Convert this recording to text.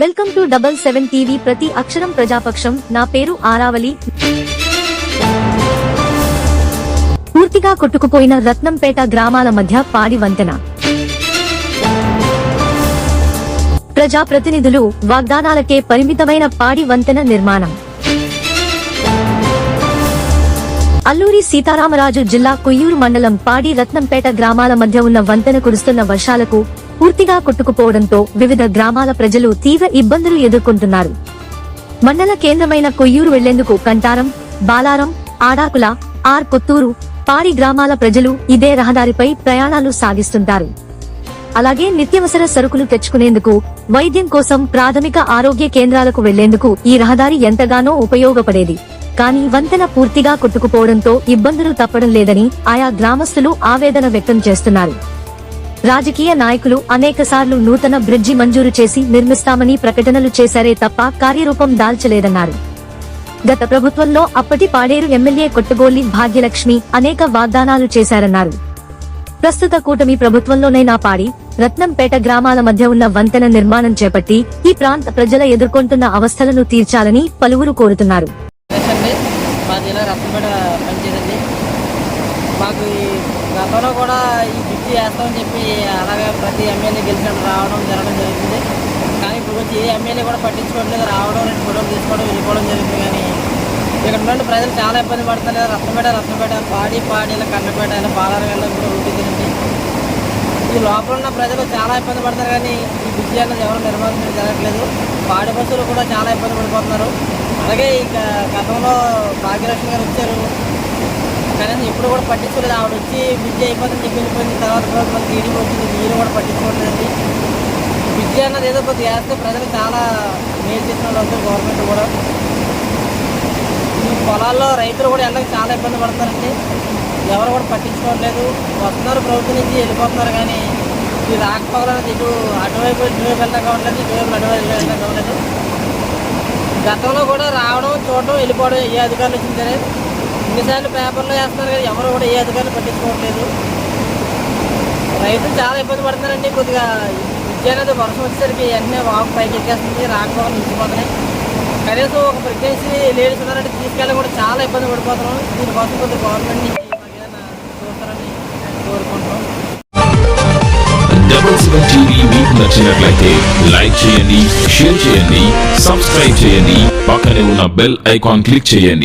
Welcome to double seven TV ప్రతి అక్షరం ప్రజాపక్షం. నా పేరు ఆరావలి పూర్తిగా కొట్టుకుపోయిన రత్నంపేట గ్రామాల మధ్య పాడి వంతెన. ప్రజాప్రతినిధులు వాగ్దానాలకే పరిమితమైన పాడి వంతెన నిర్మాణం. అల్లూరి సీతారామరాజు జిల్లా కొయ్యూరు మండలం పాడి రత్నంపేట గ్రామాల మధ్య ఉన్న వంతెన కురుస్తున్న వర్షాలకు పూర్తిగా కొట్టుకుపోవడంతో వివిధ గ్రామాల ప్రజలు తీవ్ర ఇబ్బందులు ఎదుర్కొంటున్నారు. మండల కేంద్రమైన కొయ్యూరు వెళ్ళేందుకు కంటారం బాలారం ఆడాకుల ఆర్ కొత్తూరు పాడి గ్రామాల ప్రజలు ఇదే రహదారిపై ప్రయాణాలు సాగిస్తుంటారు. అలాగే నిత్యవసర సరుకులు తెచ్చుకునేందుకు వైద్యం కోసం ప్రాథమిక ఆరోగ్య కేంద్రాలకు వెళ్ళేందుకు ఈ రహదారి ఎంతగానో ఉపయోగపడేది. కానీ వంతెన పూర్తిగా కొట్టుకుపోవడంతో ఇబ్బందులు తప్పడం లేదని ఆయా గ్రామస్తులు ఆవేదన వ్యక్తం చేస్తున్నారు. రాజకీయ నాయకులు అనేకసార్లు నూతన బ్రిడ్జి మంజూరు చేసి నిర్మిస్తామని ప్రకటనలు చేశారే తప్ప కార్యరూపం దాల్చలేదన్నారు. గత ప్రభుత్వంలో అప్పటి పాడేరు ఎమ్మెల్యే కొట్టుగోలి భాగ్యలక్ష్మి అనేక వాగ్దానాలు చేశారన్నారు. ప్రస్తుత కూటమి ప్రభుత్వంలోనైనా పాడి రత్నంపేట గ్రామాల మధ్య ఉన్న వంతెన నిర్మాణం చేపట్టి ఈ ప్రాంత ప్రజల ఎదుర్కొంటున్న అవస్థలను తీర్చాలని పలువురు కోరుతున్నారు అండి మా జిల్లా రత్నపేట పంచాయతీ మాకు ఈ గతంలో కూడా ఈ బ్రిడ్జి వేస్తామని చెప్పి అలాగే ప్రతి ఎమ్మెల్యే గెలిచినప్పుడు రావడం జరగడం జరుగుతుంది కానీ ఇప్పుడు వచ్చి ఏ ఎమ్మెల్యే కూడా పట్టించుకోవట్లేదు రావడం రెండు ఫోటోలు తీసుకోవడం వెళ్ళిపోవడం జరుగుతుంది కానీ ఇక్కడ నుండి ప్రజలు చాలా ఇబ్బంది పడుతున్నారు. రత్నపేట రత్నపేట పాడి పాడి ఇలా కన్నపేట ఇలా బాలారం వెళ్ళడం కూడా ఉంటుంది ఈ లోపల ఉన్న ప్రజలు చాలా ఇబ్బంది పడతారు కానీ ఈ బ్రిడ్జి అన్నది ఎవరు నిర్మాణం జరగట్లేదు. పాడి బస్సులు కూడా చాలా ఇబ్బంది పడిపోతున్నారు. అలాగే ఇక గతంలో భాగ్యలక్ష్మి గారు వచ్చారు. కనీసం కూడా పట్టించుకోలేదు. ఆవిడ వచ్చి విద్య అయిపోతుంది చెప్పి వెళ్ళిపోయింది తర్వాత ప్రభుత్వం టీడీపీ వచ్చింది మీరు కూడా పట్టించుకోలేదండి విద్య అన్నది ఏదో కొద్దిగా వేస్తే ప్రజలు చాలా మేలు చేసిన వాళ్ళు గవర్నమెంట్ కూడా. ఈ పొలాల్లో రైతులు కూడా వెళ్ళడానికి చాలా ఇబ్బంది పడతారండి. ఎవరు కూడా పట్టించుకోవట్లేదు. వస్తున్నారు ప్రభుత్వం నుంచి వెళ్ళిపోతున్నారు కానీ ఈ రాకపోకలేదు ఇటు అటువైపు ఇటువైపు వెళ్ళడం కావట్లేదు ఇటువైపు అటువైపు వెళ్ళడం కావట్లేదు. గతంలో కూడా రావడం చూడడం వెళ్ళిపోవడం ఏ అధికారులు వచ్చింది ఎన్నిసార్లు పేపర్లో వేస్తున్నారు కానీ ఎవరు కూడా ఏ అధికారులు పట్టించుకోవట్లేదు. రైతులు చాలా ఇబ్బంది పడుతున్నారండి కొద్దిగా విద్య అనేది వర్షం వచ్చేసరికి వెంటనే వాకు పైకి ఎక్కేస్తుంది రాకపోవడం నిలిచిపోతున్నాయి. కనీసం ఒక ప్రెగ్నెన్సీ లేడీస్ ఉన్నారంటే తీసుకెళ్ళి కూడా చాలా ఇబ్బంది పడిపోతున్నాం. దీనికోసం కొద్దిగా గవర్నమెంట్ నుంచి చూస్తారని కోరుకుంటున్నాం. డబుల్ సెవెన్ టీవీ మీకు నచ్చినట్లయితే లైక్ చేయండి షేర్ చేయండి సబ్స్క్రైబ్ చేయండి పక్కనే ఉన్న బెల్ ఐకాన్ క్లిక్ చేయండి.